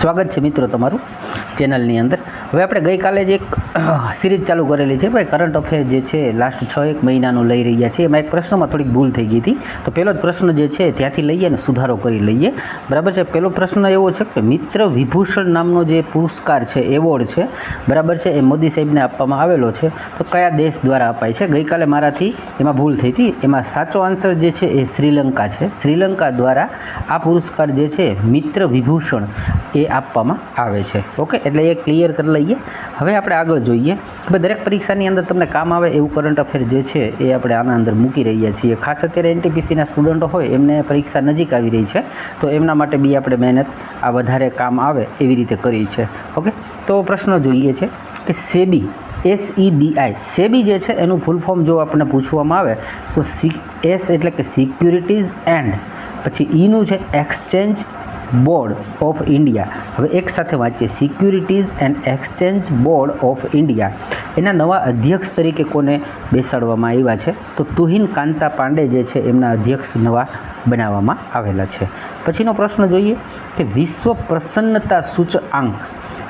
સ્વાગત છે મિત્રો તમારું. ચેનલની અંદર. હવે આપણે ગઈકાલે જ એક સિરીઝ ચાલુ કરેલી છે ભાઈ. કરંટ અફેર જે છે લાસ્ટ છ એક મહિનાનું લઈ રહ્યા છીએ એમાં એક પ્રશ્નમાં થોડીક ભૂલ થઈ ગઈ હતી. તો પહેલો જ પ્રશ્ન જે છે, ત્યાંથી લઈએ અને સુધારો કરી લઈએ. બરાબર છે? પહેલો પ્રશ્ન એવો છે કે મિત્ર વિભૂષણ નામનો જે પુરસ્કાર છે, એવોર્ડ છે, બરાબર છે? એ મોદી સાહેબને આપવામાં આવેલો છે. તો કયા દેશ દ્વારા અપાય છે? ગઈકાલે મારાથી એમાં ભૂલ થઈ હતી. એમાં સાચો આન્સર જે છે, એ શ્રીલંકા છે. શ્રીલંકા દ્વારા આ પુરસ્કાર જે છે, મિત્ર વિભૂષણ એ આપવામાં આવે છે. ઓકે? એટલે એ ક્લિયર કરી લઈએ. હવે આપણે આગળ જોઈએ. હવે દરેક પરીક્ષાની અંદર તમને કામ આવે એવું કરંટ અફેર જે છે એ આપણે આના અંદર મૂકી રહ્યા છીએ. ખાસ અત્યારે એનટીપીસીના સ્ટુડન્ટો હોય એમને પરીક્ષા નજીક આવી રહી છે. તો એમના માટે બી આપણે મહેનત આ વધારે કામ આવે એવી રીતે કરી છે. ઓકે? તો પ્રશ્ન જોઈએ છે કે સેબી એસઈબીઆઈ સેબી જે છે એનું ફૂલ ફોર્મ જો આપણને પૂછવામાં આવે, તો સી એસ એટલે કે સિક્યુરિટીઝ એન્ડ પછી ઈનું છે એક્સચેન્જ બોર્ડ ઓફ ઇન્ડિયા. હવે એક સાથે વાંચીએ. Securities and Exchange Board of India. એના નવા અધ્યક્ષ તરીકે કોને બેસાડવામાં આવ્યા છે? તો તુહિન કાંતા પાંડે જે છે, એમના અધ્યક્ષ નવા બનાવવામાં આવેલા છે. પછીનો પ્રશ્ન જોઈએ કે વિશ્વ પ્રસન્નતા સૂચકાંક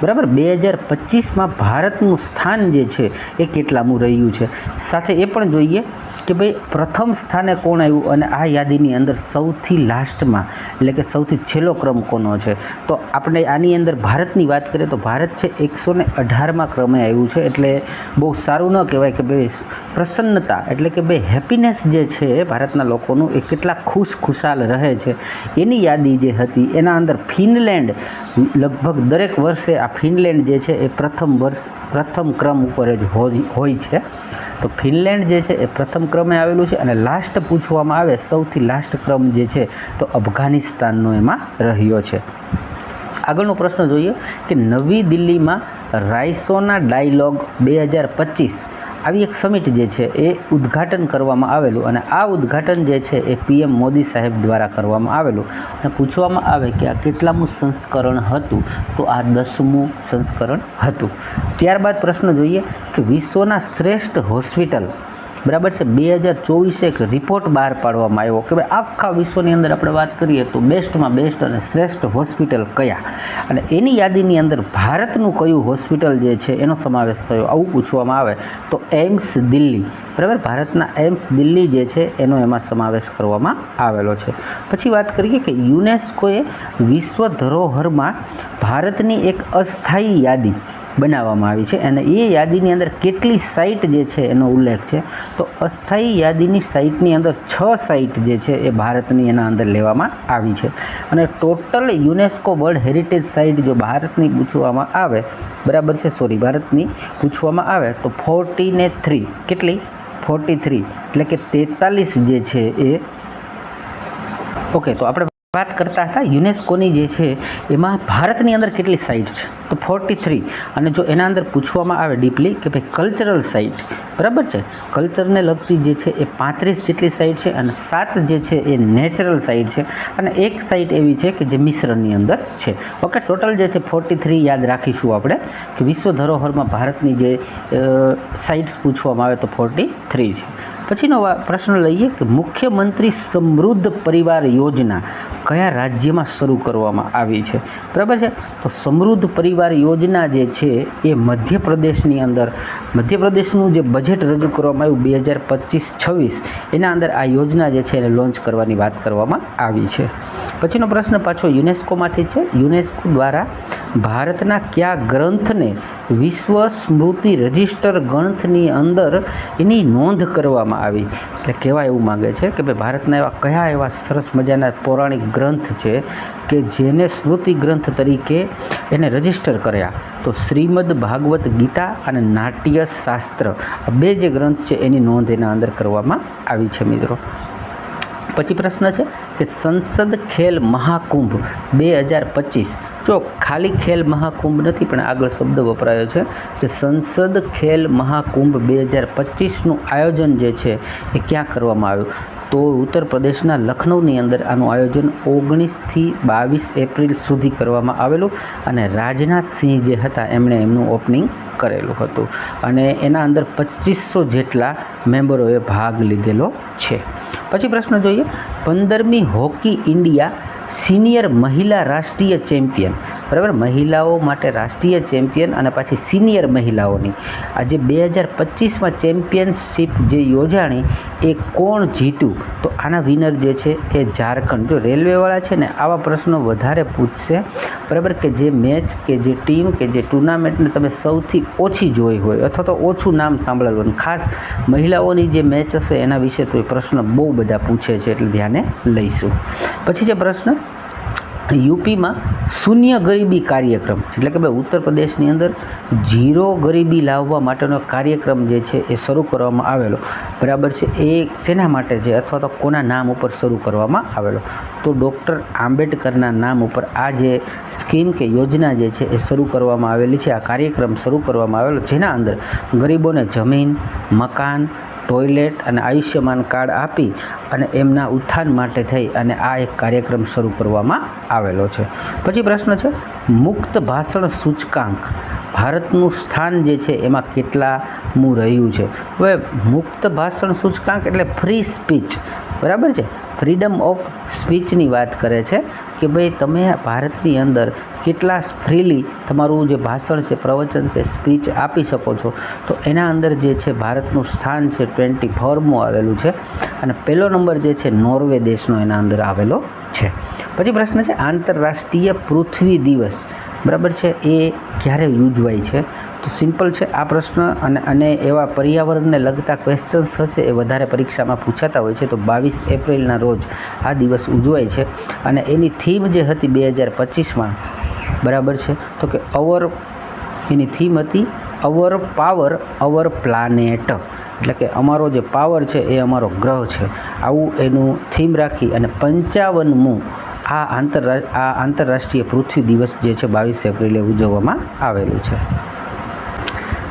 બરાબર? બે હજાર પચીસમાં ભારતનું સ્થાન જે છે, એ કેટલામું રહ્યું છે? સાથે એ પણ જોઈએ કે ભાઈ, પ્રથમ સ્થાને કોણ આવ્યું અને આ યાદીની અંદર સૌથી લાસ્ટમાં, એટલે કે સૌથી છેલ્લો ક્રમ કોનો છે? તો આપણે આની અંદર ભારતની વાત કરીએ તો ભારત છે એકસો ને અઢારમાં ક્રમે આવ્યું છે, એટલે બહુ સારું ન કહેવાય કે ભાઈ, પ્રસન્નતા, એટલે કે ભાઈ, હેપીનેસ જે છે ભારતના લોકોનું, એ કેટલા ખુશ ખુશાલ રહે છે. એની યાદી જે હતી, એના અંદર ફિનલેન્ડ લગભગ દરેક વર્ષે આ ફિનલેન્ડ જે છે એ પ્રથમ વર્ષ, પ્રથમ ક્રમ ઉપર જ હોય છે. તો ફિનલેન્ડ જે છે એ પ્રથમ ક્રમે આવેલું છે અને લાસ્ટ પૂછવામાં આવે સૌથી લાસ્ટ ક્રમ જે છે તો અફઘાનિસ્તાનનો એમાં રહ્યો છે. આગળનો પ્રશ્ન જોઈએ કે નવી દિલ્હીમાં રાઇસોના ડાયલોગ બે હજાર પચીસ આવી એક સમિટ જે છે એ ઉદ્ઘાટન કરવામાં આવેલું અને આ ઉદ્ઘાટન જે છે એ પીએમ મોદી સાહેબ દ્વારા કરવામાં આવેલું. અને પૂછવામાં આવે કે આ કેટલામું સંસ્કરણ હતું? તો આ દસમું સંસ્કરણ હતું. ત્યારબાદ પ્રશ્ન જોઈએ કે વિશ્વના શ્રેષ્ઠ હોસ્પિટલ બરાબર છે? બે હજાર ચોવીસે એક રિપોર્ટ બહાર પાડવામાં આવ્યો કે ભાઈ આખા વિશ્વની અંદર આપણે વાત કરીએ તો બેસ્ટમાં બેસ્ટ અને શ્રેષ્ઠ હોસ્પિટલ કયા? અને એની યાદીની અંદર ભારતનું કયું હોસ્પિટલ જે છે એનો સમાવેશ થયો આવું પૂછવામાં આવે તો એમ્સ દિલ્હી. બરાબર? ભારતના એમ્સ દિલ્હી જે છે એનો એમાં સમાવેશ કરવામાં આવેલો છે. પછી વાત કરીએ કે યુનેસ્કોએ વિશ્વ ધરોહરમાં ભારતની એક અસ્થાયી યાદી બનાવવામાં આવી છે અને એ યાદીની અંદર કેટલી સાઇટ જે છે એનો ઉલ્લેખ છે. તો અસ્થાયી યાદીની સાઇટની અંદર છ સાઇટ જે છે એ ભારતની એના અંદર લેવામાં આવી છે. અને total UNESCO world heritage site જો ભારતની પૂછવામાં આવે, બરાબર છે? સોરી ભારતની પૂછવામાં આવે, તો ફોર્ટી ને થ્રી કેટલી? ફોર્ટી થ્રી એટલે કે તેતાલીસ જે છે એ ઓકે તો આપણે વાત કરતા હતા યુનેસ્કોની જે છે, એમાં ભારતની અંદર કેટલી સાઇટ છે? તો ફોર્ટી થ્રી અને જો એના અંદર પૂછવામાં આવે ડીપલી કે ભાઈ કલ્ચરલ સાઇટ બરાબર છે? કલ્ચરને લગતી જે છે એ પાંત્રીસ જેટલી સાઇટ છે અને સાત જે છે એ નેચરલ સાઇટ છે. અને એક સાઇટ એવી છે કે જે મિશ્રની અંદર છે. ઓકે ટોટલ જે છે ફોર્ટી થ્રી યાદ રાખીશું આપણે કે વિશ્વ ધરોહરમાં ભારતની જે સાઇટ્સ પૂછવામાં આવે તો ફોર્ટી થ્રી છે. પછીનો પ્રશ્ન લઈએ કે મુખ્યમંત્રી સમૃદ્ધ પરિવાર યોજના કયા રાજ્યમાં શરૂ કરવામાં આવી છે? બરાબર છે? તો સમૃદ્ધ પરિવાર યોજના જે છે એ મધ્યપ્રદેશની અંદર, મધ્યપ્રદેશનું જે બજેટ રજૂ કરવામાં આવ્યું બે હજાર પચીસ છવ્વીસ, એના અંદર આ યોજના જે છે એને લોન્ચ કરવાની વાત કરવામાં આવી છે. પછીનો પ્રશ્ન પાછો યુનેસ્કોમાંથી છે. યુનેસ્કો દ્વારા ભારતના કયા ગ્રંથને વિશ્વ સ્મૃતિ રજિસ્ટર ગ્રંથની અંદર એની નોંધ કરવામાં આવી? એટલે કહેવા એવું માગે છે કે ભાઈ ભારતના એવા કયા એવા સરસ મજાના પૌરાણિક ગ્રંથ છે કે જેને સ્મૃતિ ગ્રંથ તરીકે એને રજિસ્ટર કર્યા. તો શ્રીમદ ભાગવત ગીતા અને નાટ્ય શાસ્ત્ર બે જે ગ્રંથ છે એની નોંધ એના અંદર કરવામાં આવી છે મિત્રો. પછી પ્રશ્ન છે કે સંસદ ખેલ મહાકુંભ બે હજાર પચીસ જો ખાલી ખેલ મહાકુંભ નથી, પણ આગળ શબ્દ વપરાયો છે કે સંસદ ખેલ મહાકુંભ બે હજાર પચીસનું આયોજન જે છે એ ક્યાં કરવામાં આવ્યું? તો ઉત્તર પ્રદેશના લખનૌની અંદર આનું આયોજન ઓગણીસથી બાવીસ એપ્રિલ સુધી કરવામાં આવેલું અને રાજનાથસિંહ જે હતા એમણે એમનું ઓપનિંગ કરેલું હતું. અને એના અંદર પચીસો જેટલા મેમ્બરોએ ભાગ લીધેલો છે. પછી પ્રશ્ન જોઈએ, પંદરમી હોકી ઇન્ડિયા સિનિયર મહિલા રાષ્ટ્રીય ચેમ્પિયન. બરાબર? મહિલાઓ માટે રાષ્ટ્રીય ચેમ્પિયન અને પાછી સિનિયર મહિલાઓની. આજે બે હજાર પચીસમાં ચેમ્પિયનશિપ જે યોજાણી, એ કોણ જીત્યું તો આના વિનર જે છે એ ઝારખંડ. જો રેલવેવાળા છે ને, આવા પ્રશ્નો વધારે પૂછશે. બરાબર? કે જે મેચ કે જે ટીમ કે જે ટુર્નામેન્ટને તમે સૌથી ઓછી જોઈ હોય, અથવા તો ઓછું નામ સાંભળેલું ખાસ મહિલાઓની જે મેચ હશે એના વિશે તો એ પ્રશ્ન બહુ બધા પૂછે છે, એટલે ધ્યાને લઈશું. પછી જે પ્રશ્ન યુપીમાં શૂન્ય ગરીબી કાર્યક્રમ. એટલે કે ભાઈ ઉત્તર પ્રદેશની અંદર ઝીરો ગરીબી લાવવા માટેનો કાર્યક્રમ જે છે એ શરૂ કરવામાં આવેલો. બરાબર છે? એ શેના માટે છે? અથવા તો કોના નામ ઉપર શરૂ કરવામાં આવેલો? તો ડૉક્ટર આંબેડકરના નામ ઉપર આ જે સ્કીમ કે યોજના જે છે એ શરૂ કરવામાં આવેલી છે. આ કાર્યક્રમ શરૂ કરવામાં આવેલો. જેના અંદર ગરીબોને જમીન, મકાન ટોયલેટ અને આયુષ્યમાન કાર્ડ આપી અને એમના ઉત્થાન માટે થઈ અને આ એક કાર્યક્રમ શરૂ કરવામાં આવેલો છે. પછી પ્રશ્ન છે, મુક્ત ભાષણ સૂચકાંક ભારતનું સ્થાન જે છે એમાં કેટલામું રહ્યું છે? હવે મુક્ત ભાષણ સૂચકાંક એટલે ફ્રી સ્પીચ બરાબર છે? ફ્રીડમ ઓફ સ્પીચની વાત કરે છે કે ભાઈ તમે ભારતની અંદર કેટલા ફ્રીલી તમારું જે ભાષણ છે, પ્રવચન છે, સ્પીચ આપી શકો છો. તો એના અંદર જે છે ભારતનું સ્થાન છે ટ્વેન્ટી ફોરમું આવેલું છે અને પહેલો નંબર જે છે નોર્વે દેશનો એના અંદર આવેલો છે. પછી પ્રશ્ન છે આંતરરાષ્ટ્રીય પૃથ્વી દિવસ. બરાબર છે? એ ક્યારે ઉજવાય છે? તો સિમ્પલ છે, આ પ્રશ્ન અને અને એવા પર્યાવરણને લગતા ક્વેશ્ચન્સ હશે એ વધારે પરીક્ષામાં પૂછાતા હોય છે. તો બાવીસ એપ્રિલના રોજ આ દિવસ ઉજવાય છે અને એની થીમ જે હતી બે હજાર પચીસમાં, બરાબર છે? તો કે અવર એની થીમ હતી અવર પાવર અવર પ્લાનેટ એટલે કે અમારો જે પાવર છે એ અમારો ગ્રહ છે. આવું એનું થીમ રાખી અને પંચાવનમું આ આ આંતરરાષ્ટ્રીય પૃથ્વી દિવસ જે છે બાવીસ એપ્રિલે ઉજવવામાં આવેલું છે.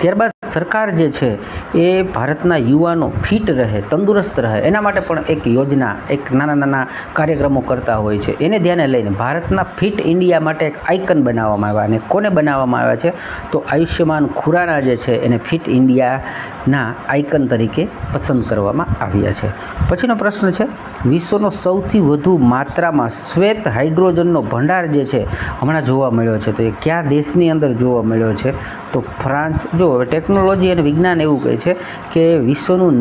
ત્યારબાદ સરકાર જે છે એ ભારતના યુવાનો ફિટ રહે, તંદુરસ્ત રહે. એના માટે પણ એક યોજના, એક નાના નાના કાર્યક્રમો કરતા હોય છે. એને ધ્યાને લઈને ભારતના ફિટ ઇન્ડિયા માટે એક આઇકન બનાવવામાં આવ્યા અને કોને બનાવવામાં આવ્યા છે? તો આયુષ્યમાન ખુરાના જે છે એને ફિટ ઇન્ડિયાના આઇકન તરીકે પસંદ કરવામાં આવ્યા છે. પછીનો પ્રશ્ન છે, વિશ્વનો સૌથી વધુ માત્રામાં શ્વેત હાઇડ્રોજનનો ભંડાર જે છે, હમણાં જોવા મળ્યો છે. તો એ કયા દેશની અંદર જોવા મળ્યો છે? તો ફ્રાન્સ. જો હવે ટેકનોલોજી અને વિજ્ઞાન એવું કહે છે કે વિશ્વનું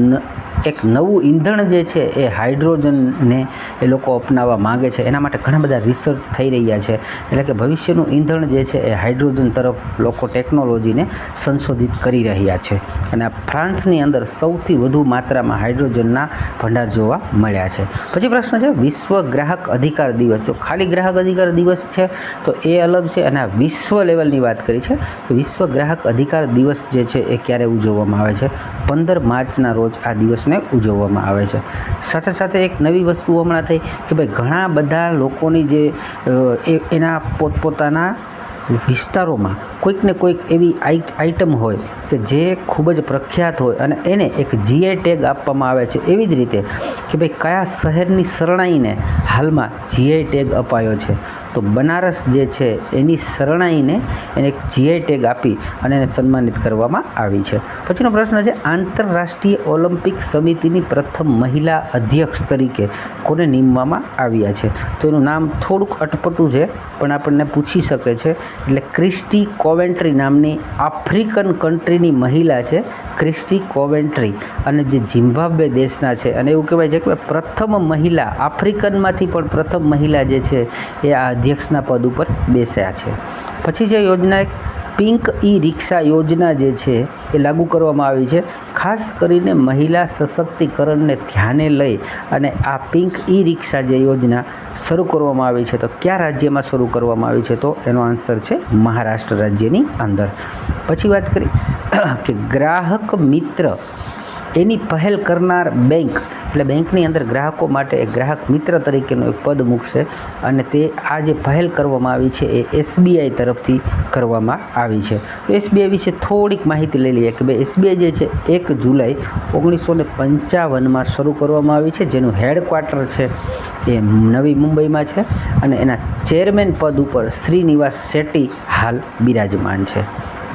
એક નવું ઈંધણ જે છે એ હાઇડ્રોજનને એ લોકો અપનાવવા માગે છે. એના માટે ઘણા બધા રિસર્ચ થઈ રહ્યા છે. એટલે કે ભવિષ્યનું ઈંધણ જે છે એ હાઇડ્રોજન તરફ લોકો ટેકનોલોજીને સંશોધિત કરી રહ્યા છે. અને ફ્રાન્સની અંદર સૌથી વધુ માત્રામાં હાઇડ્રોજનના ભંડાર જોવા મળ્યા છે. પછી પ્રશ્ન છે, વિશ્વ ગ્રાહક અધિકાર દિવસ. જો ખાલી ગ્રાહક અધિકાર દિવસ છે, તો એ અલગ છે. અને વિશ્વ લેવલની વાત કરી છે, કે વિશ્વ ગ્રાહક અધિકાર દિવસ જે છે એ ક્યારે ઉજવવામાં આવે છે? પંદર માર્ચના રોજ આ દિવસને ઉજવવામાં આવે છે. સાથે સાથે એક નવી વસ્તુ હમણાં થઈ કે ભાઈ ઘણા બધા લોકોની જે એના પોતપોતાના વિસ્તારોમાં કોઈક ને કોઈક એવી આઈ- આઇટમ હોય કે જે ખૂબ જ પ્રખ્યાત હોય અને એને એક જીઆઈ ટેગ આપવામાં આવે છે. એવી જ રીતે કે ભાઈ કયા શહેરની શરણાઈને હાલમાં જીઆઈ ટેગ અપાયો છે. તો બનારસ જે છે, એની શરણાઈને એને એક જીઆઈ ટેગ આપી અને એને સન્માનિત કરવામાં આવી છે. પછીનો પ્રશ્ન છે, આંતરરાષ્ટ્રીય ઓલિમ્પિક સમિતિની પ્રથમ મહિલા અધ્યક્ષ તરીકે કોને નીમવામાં આવ્યા છે? તો એનું નામ થોડુંક અટપટું છે, પણ આપણને પૂછી શકે છે. એટલે ક્રિસ્ટી કોવેન્ટ્રી નામની આફ્રિકન કન્ટ્રીની મહિલા છે, ક્રિસ્ટી કોવેન્ટ્રી. અને જે ઝિમ્બાબ્વે દેશના છે, અને એવું કહેવાય છે કે પ્રથમ મહિલા, આફ્રિકનમાંથી પણ પ્રથમ મહિલા જે છે, એ આ અધ્યક્ષના પદ ઉપર બેસ્યા છે. પછી જે યોજના એક પિંક ઈ રિક્ષા યોજના જે છે એ લાગુ કરવામાં આવી છે. ખાસ કરીને મહિલા સશક્તિકરણને ધ્યાને લઈ અને આ પિંક ઈ રિક્ષા જે યોજના શરૂ કરવામાં આવી છે, તો કયા રાજ્યમાં શરૂ કરવામાં આવી છે, તો એનો આન્સર છે મહારાષ્ટ્ર રાજ્યની અંદર. પછી વાત કરી કે ગ્રાહક મિત્ર, એની પહેલ કરનાર બેંક એટલે બેંકની અંદર ગ્રાહકો માટે ગ્રાહક મિત્ર તરીકેનું એક પદ મૂકશે અને તે આ જે પહેલ કરવામાં આવી છે એ એસબીઆઈ તરફથી કરવામાં આવી છે. એસબીઆઈ વિશે થોડીક માહિતી લઈ લઈએ કે ભાઈ એસબીઆઈ જે છે, એક જુલાઈ ઓગણીસો ને પંચાવનમાં શરૂ કરવામાં આવી છે. જેનું હેડક્વાર્ટર છે એ નવી મુંબઈમાં છે અને એના ચેરમેન પદ ઉપર શ્રીનિવાસ શેટ્ટી હાલ બિરાજમાન છે.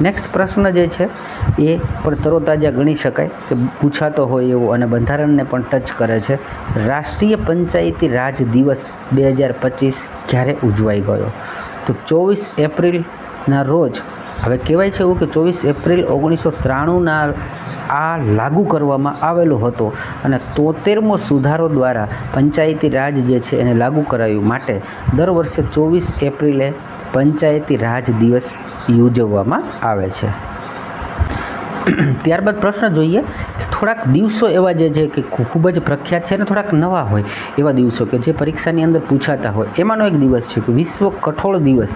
નેક્સ્ટ પ્રશ્ન જે છે, એ પણ તરોતાજા ગણી શકાય કે પૂછાતો હોય એવો અને બંધારણને પણ ટચ કરે છે. રાષ્ટ્રીય પંચાયતી રાજ દિવસ બે હજાર પચીસ ક્યારે ઉજવાઈ ગયો? તો ચોવીસ એપ્રિલના રોજ હવે કહેવાય છે એવું કે ચોવીસ એપ્રિલ ઓગણીસો ત્રાણુંના આ લાગુ કરવામાં આવેલો હતો અને તોતેરમો સુધારો દ્વારા પંચાયતી રાજ જે છે એને લાગુ કરાયું માટે દર વર્ષે ચોવીસ એપ્રિલે પંચાયતી રાજ દિવસ યોજવામાં આવે છે. ત્યારબાદ પ્રશ્ન જોઈએ કે થોડાક દિવસો એવા જે છે કે ખૂબ જ પ્રખ્યાત છે અને થોડાક નવા હોય એવા દિવસો કે જે પરીક્ષાની અંદર પૂછાતા હોય. એમાંનો એક દિવસ છે કે વિશ્વ કઠોળ દિવસ.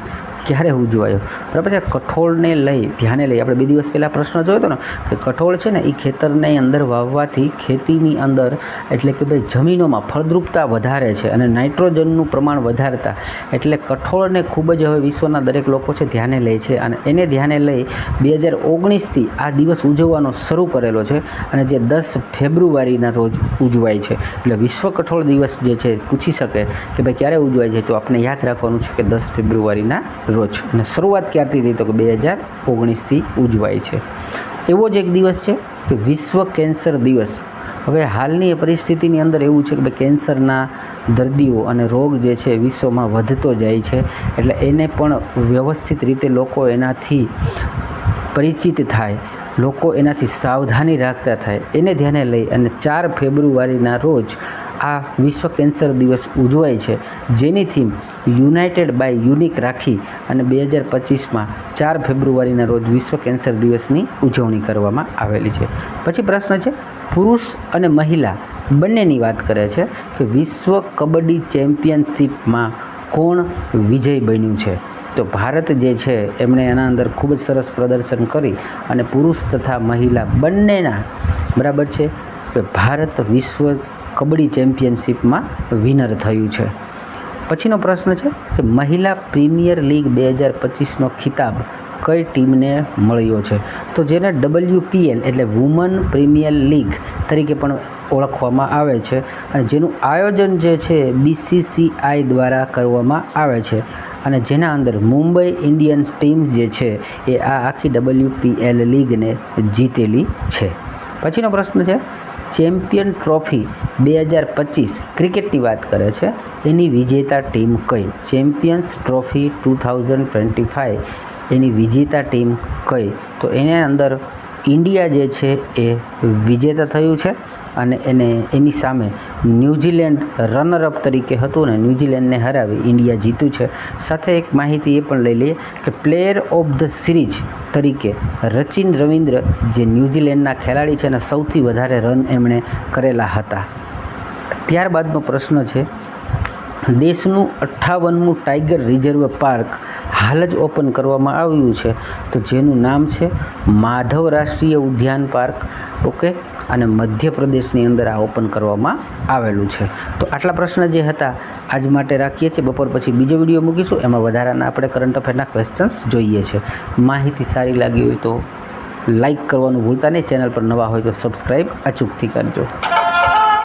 ક્યારે ઉજવાયો? બરાબર છે? કઠોળને લઈ, ધ્યાને લઈ આપણે બે દિવસ પહેલાં પ્રશ્ન જોયો હતો ને, કે કઠોળ છે ને એ ખેતરની અંદર વાવવાથી ખેતીની અંદર એટલે કે ભાઈ જમીનોમાં ફળદ્રુપતા વધારે છે અને નાઇટ્રોજનનું પ્રમાણ વધારતા. એટલે કઠોળને ખૂબ જ હવે વિશ્વના દરેક લોકો છે ધ્યાને લે છે અને એને ધ્યાને લઈ બે હજાર ઓગણીસથી આ દિવસ ઉજવવાનો શરૂ કરેલો છે અને જે દસ ફેબ્રુઆરીના રોજ ઉજવાય છે. એટલે વિશ્વ કઠોળ દિવસ જે છે, પૂછી શકે કે ભાઈ ક્યારે ઉજવાય છે? તો આપણે યાદ રાખવાનું છે કે દસ ફેબ્રુઆરીના રોજ અને શરૂઆત ક્યારથી થઈ તો કે બે હજાર ઓગણીસથી ઉજવાય છે. એવો જ એક દિવસ છે કે વિશ્વ કેન્સર દિવસ. હવે હાલની પરિસ્થિતિની અંદર એવું છે કે કેન્સરના દર્દીઓ અને રોગ જે છે વિશ્વમાં વધતો જાય છે. એટલે એને પણ વ્યવસ્થિત રીતે લોકો એનાથી પરિચિત થાય. લોકો એનાથી સાવધાની રાખતા થાય. એને ધ્યાને લઈ અને ચાર ફેબ્રુઆરીના રોજ આ વિશ્વ કેન્સર દિવસ ઉજવાય છે. જેની થીમ યુનાઇટેડ બાય યુનિક રાખી અને બે હજાર પચીસમાં ચાર ફેબ્રુઆરીના રોજ વિશ્વ કેન્સર દિવસની ઉજવણી કરવામાં આવેલી છે. પછી પ્રશ્ન છે, પુરુષ અને મહિલા બંનેની વાત કરે છે કે વિશ્વ કબડ્ડી ચેમ્પિયનશિપમાં કોણ વિજય બન્યું છે? તો ભારત જે છે, એમણે એના અંદર ખૂબ જ સરસ પ્રદર્શન કરી અને પુરુષ તથા મહિલા બંનેના બરાબર છે? કે ભારત વિશ્વ કબડ્ડી ચેમ્પિયનશિપમાં વિનર થયું છે. પછીનો પ્રશ્ન છે કે મહિલા પ્રીમિયર લીગ બે હજાર પચીસનો ખિતાબ કઈ ટીમને મળ્યો છે? તો જેને ડબલ્યુપીએલ એટલે વુમન પ્રીમિયર લીગ તરીકે પણ ઓળખવામાં આવે છે અને જેનું આયોજન જે છે બીસીસીઆઈ દ્વારા કરવામાં આવે છે અને જેના અંદર મુંબઈ ઇન્ડિયન્સ ટીમ જે છે એ આ આખી ડબલ્યુપીએલ લીગને જીતેલી છે. પછીનો પ્રશ્ન છે ચેમ્પિયન ટ્રોફી બે હજાર પચીસ ક્રિકેટની વાત કરે છે, એની વિજેતા ટીમ કઈ? Champions Trophy two thousand twenty five એની વિજેતા ટીમ કઈ? તો એને અંદર ઇન્ડિયા જે છે એ વિજેતા થયું છે અને એને એની સામે ન્યૂઝીલેન્ડ રનરઅપ તરીકે હતું ને ન્યૂઝીલેન્ડને હરાવી ઇન્ડિયા જીત્યું છે. સાથે એક માહિતી એ પણ લઈ લઈએ કે પ્લેયર ઓફ ધ સિરીઝ તરીકે રચિન રવિન્દ્ર જે ન્યૂઝીલેન્ડના ખેલાડી છે અને સૌથી વધારે રન એમણે કરેલા હતા. ત્યારબાદનો પ્રશ્ન છે, દેશનું અઠ્ઠાવનમું ટાઈગર રિઝર્વ પાર્ક હાલ જ ઓપન કરવામાં આવ્યું છે. તો જેનું નામ છે માધવ રાષ્ટ્રીય ઉદ્યાન પાર્ક. ઓકે? અને મધ્યપ્રદેશની અંદર આ ઓપન કરવામાં આવેલું છે. તો આટલા પ્રશ્ન જે હતા, આજ માટે રાખીએ છીએ. બપોર પછી બીજો વીડિયો મૂકીશું. એમાં વધારાના આપણે કરંટ અફેરના ક્વેશ્ચન્સ જોઈએ છે. માહિતી સારી લાગી હોય તો લાઈક કરવાનું ભૂલતા નહીં. ચેનલ પર નવા હોય તો સબસ્ક્રાઈબ અચૂકથી કરજો.